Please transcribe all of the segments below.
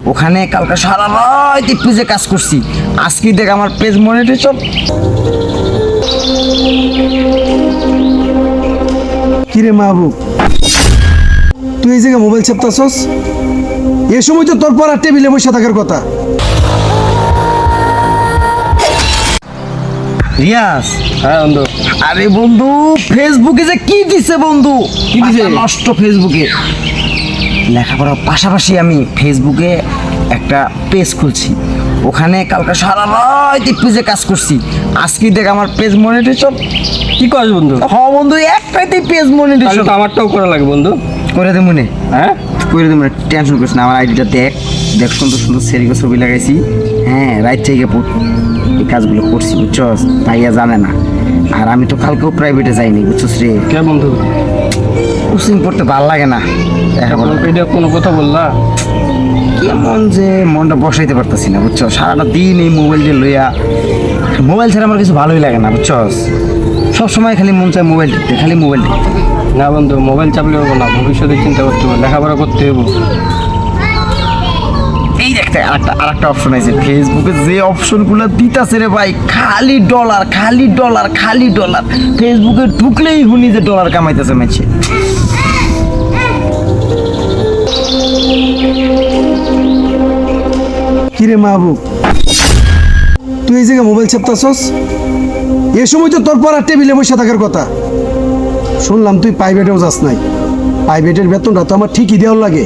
ওখানে কালকে সারা রাত পেজে কাজ করছি। আজকে দেখ আমার পেজ মনিটেশন কিরে মাহবুব? তুই এই জায়গায় মোবাইল চেপতাছস? এ সময় তো তোর পড়ার টেবিলে বসে থাকার কথা। রিয়াজ? হ্যাঁ বন্ধু। আরে বন্ধু ফেসবুকে যে কি দিছে বন্ধু? কি দিছে? নষ্ট ফেসবুকে লেখাপড়ার পাশাপাশি আমি ফেসবুকে একটা পেজ খুলছি। ওখানে কালকে সারা রাত পেজে কাজ করছি। আজকে দেখ আমার পেজ মনিটেশন কি করছ বন্ধু? হ বন্ধু একটাইতেই পেজ মনিটেশন তো আমারটাও করা লাগে বন্ধু। করে দে মনে। হ্যাঁ? করে দে মনে টেনশন করিস না আমার আইডিটা দেখ। দেখ সুন্দর সুন্দর সেরিকে ছবি লাগাইছি। হ্যাঁ রাইট থেকে এই কাজগুলো করছি বুঝছস? ভাইয়া জানে না। আর আমি তো কালকেও প্রাইভেটে যাইনি বুঝছস রে? কে বন্ধু? কোচিং পড়তে ভালো লাগে না। এটা কোনো কথা বললা কেমন যে মনটা বসাইতে পারতেছি না বুঝছ? সারাটা দিন এই মোবাইল দিয়ে লইয়া মোবাইল ছাড়া আমার কিছু ভালোই লাগে না বুঝছস সবসময় খালি মন চায় মোবাইল টিপতে খালি মোবাইল টিপতে না বন্ধু মোবাইল চাপলে হব না ভবিষ্যতে চিন্তা করতে হবে লেখাপড়া করতে হবে। এই দেখতে আরেকটা আরেকটা অপশন আছে। ফেসবুকে যে অপশনগুলো দিতাছে রে ভাই খালি ডলার খালি ডলার খালি ডলার ফেসবুকে ঢুকলেই হুনি যে ডলার কামাইতেছে মেছে কিরে মাহবুব? তুই এই জায়গায় মোবাইল চেপতাছস? এ সময় তো তোর পড়ার টেবিলে বসে থাকার কথা। শুনলাম তুই প্রাইভেটেও যাস নাই। প্রাইভেটের বেতনটা তো আমার ঠিকই দেওয়ার লাগে।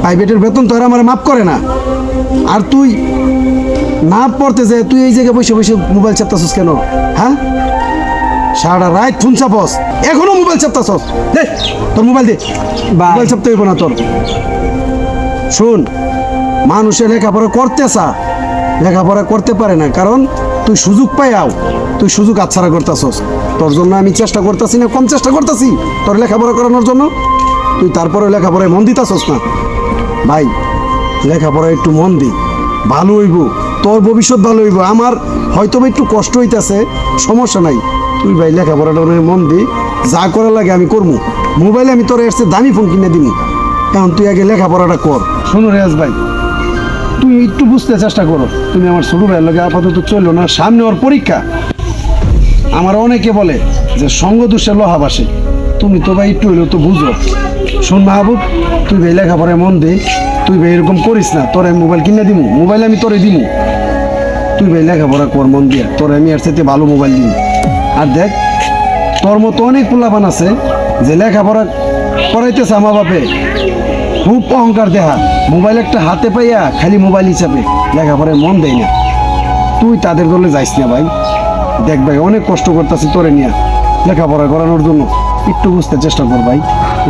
প্রাইভেটের বেতন তো আর আমার মাফ করে না। আর তুই না পড়তে যে তুই এই জায়গায় বসে বসে মোবাইল চাপতাছস কেন? হ্যাঁ? সারা রাত ফোন চাপস। এখনও মোবাইল চাপতাছস। দে তোর মোবাইল দে। মোবাইল চাপতে হইব না তোর। শোন মানুষের লেখাপড়া করতে চা, লেখাপড়া করতে পারে না। কারণ তুই সুযোগ পাইয়াও, তুই সুযোগ আচ্ছাড়া করতেছস। তোর জন্য আমি চেষ্টা করতেছি না, কম চেষ্টা করতেছি তোর লেখাপড়া করানোর জন্য। তুই তারপরে লেখাপড়ায় মন দিতাছস না। ভাই লেখাপড়া একটু মন দি, ভালো হইব, তোর ভবিষ্যৎ ভালো হইব। আমার হয়তো একটু কষ্ট হইতাছে, সমস্যা নাই। তুই ভাই লেখাপড়াটা মন দি, যা করা লাগে আমি করব মোবাইলে আমি তোর এসে দামি ফোন কিনে দিবি কারণ তুই আগে লেখাপড়াটা কর। শোনো রেয়াজ ভাই তুমি একটু বুঝতে চেষ্টা করো। তুমি আমার ছোট ভাইয়ের লগে আপাতত চলল না, সামনে ওর পরীক্ষা। আমার অনেকে বলে যে সঙ্গ দোষে লোহা বাসে তুমি তো ভাই একটু হইলেও তো বুঝো। শোন মাহবুব, তুই ভাই লেখাপড়ায় মন দে। তুই ভাই এরকম করিস না, তোর আমি মোবাইল কিনে দিমু। মোবাইল আমি তোরে দিমু। তুই ভাই লেখাপড়া কর, মন দিয়ে। তোর আমি আর সাথে ভালো মোবাইল দিমু। আর দেখ, তোর মতো অনেক পোলাপান আছে যে লেখাপড়া করাইতেছে আমার বাপে। খুব অহংকার দেহা। মোবাইল একটা হাতে পাইয়া খালি মোবাইল হিসাবে লেখাপড়ায় মন দেয় না। তুই তাদের দলে যাইস না ভাই। দেখ ভাই অনেক কষ্ট করতেছি তোরে নিয়ে। লেখাপড়া করানোর জন্য। একটু বুঝতে চেষ্টা কর ভাই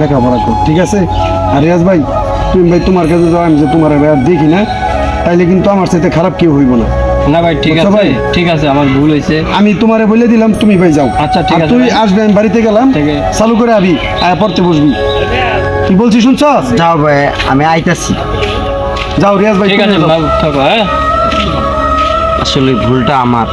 লেখাপড়া কর ঠিক আছে? আর রিয়াজ ভাই তুমি ভাই তোমার কাছে যাও আমি যে তোমার ভাই আর দেখি না তাইলে কিন্তু আমার সাথে খারাপ কেউ হইব না। না ভাই ঠিক আছে ভাই? ঠিক আছে আমার ভুল হয়েছে আমি তোমারে বলে দিলাম তুমি ভাই যাও। আচ্ছা, ঠিক আছে তুই আসবে আমি বাড়িতে গেলাম। চালু করে আবি আয়া পড়তে বসবি। কি বলছি শুনছস যাও ভাই আমি আইতাছি। যাও রিয়াজ ভাই ঠিক আছে থাকো হ্যাঁ? আসলে ভুলটা আমার।